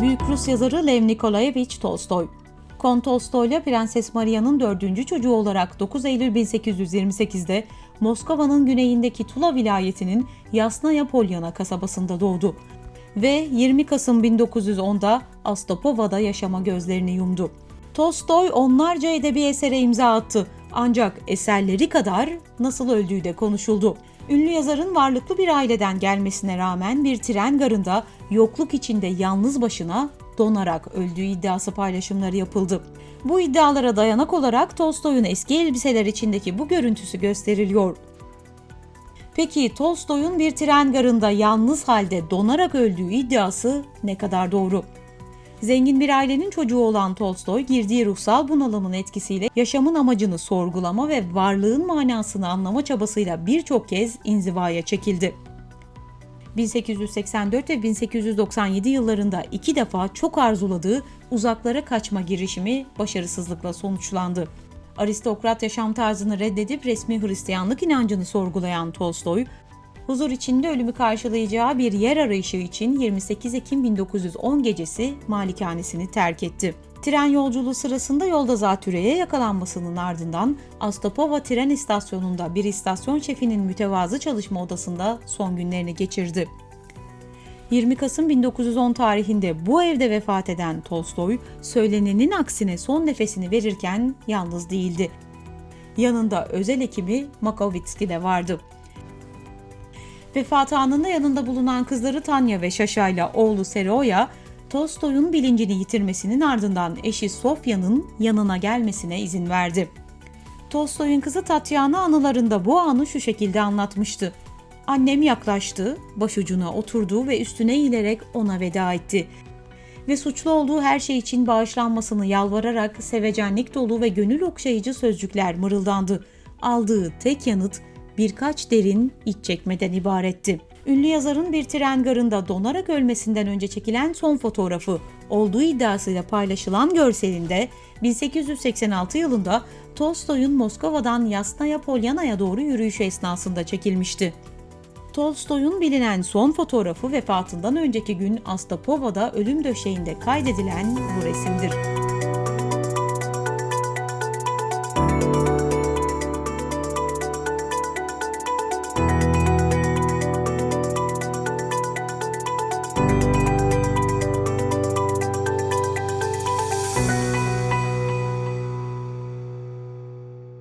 Büyük Rus yazarı Lev Nikolayevich Tolstoy. Kont Tolstoy Prenses Maria'nın dördüncü çocuğu olarak 9 Eylül 1828'de Moskova'nın güneyindeki Tula vilayetinin Yasnaya Polyana kasabasında doğdu ve 20 Kasım 1910'da Astopova'da yaşama gözlerini yumdu. Tolstoy onlarca edebi esere imza attı ancak eserleri kadar nasıl öldüğü de konuşuldu. Ünlü yazarın varlıklı bir aileden gelmesine rağmen bir tren garında yokluk içinde yalnız başına donarak öldüğü iddiası paylaşımları yapıldı. Bu iddialara dayanak olarak Tolstoy'un eski elbiseler içindeki bu görüntüsü gösteriliyor. Peki Tolstoy'un bir tren garında yalnız halde donarak öldüğü iddiası ne kadar doğru? Zengin bir ailenin çocuğu olan Tolstoy, girdiği ruhsal bunalımın etkisiyle yaşamın amacını sorgulama ve varlığın manasını anlama çabasıyla birçok kez inzivaya çekildi. 1884 ve 1897 yıllarında iki defa çok arzuladığı uzaklara kaçma girişimi başarısızlıkla sonuçlandı. Aristokrat yaşam tarzını reddedip resmi Hristiyanlık inancını sorgulayan Tolstoy, huzur içinde ölümü karşılayacağı bir yer arayışı için 28 Ekim 1910 gecesi malikanesini terk etti. Tren yolculuğu sırasında yolda zatürreye yakalanmasının ardından Astapova tren istasyonunda bir istasyon şefinin mütevazı çalışma odasında son günlerini geçirdi. 20 Kasım 1910 tarihinde bu evde vefat eden Tolstoy, söylenenin aksine son nefesini verirken yalnız değildi. Yanında özel ekibi Makovitsky de vardı. Vefat anında yanında bulunan kızları Tanya ve Şaşa ile oğlu Seroya, Tolstoy'un bilincini yitirmesinin ardından eşi Sofya'nın yanına gelmesine izin verdi. Tolstoy'un kızı Tatyana anılarında bu anı şu şekilde anlatmıştı. Annem yaklaştı, başucuna oturdu ve üstüne eğilerek ona veda etti. Ve suçlu olduğu her şey için bağışlanmasını yalvararak sevecenlik dolu ve gönül okşayıcı sözcükler mırıldandı. Aldığı tek yanıt birkaç derin iç çekmeden ibaretti. Ünlü yazarın bir tren garında donarak ölmesinden önce çekilen son fotoğrafı olduğu iddiasıyla paylaşılan görselinde 1886 yılında Tolstoy'un Moskova'dan Yasnaya Polyana'ya doğru yürüyüşü esnasında çekilmişti. Tolstoy'un bilinen son fotoğrafı vefatından önceki gün Astapova'da ölüm döşeğinde kaydedilen bu resimdir.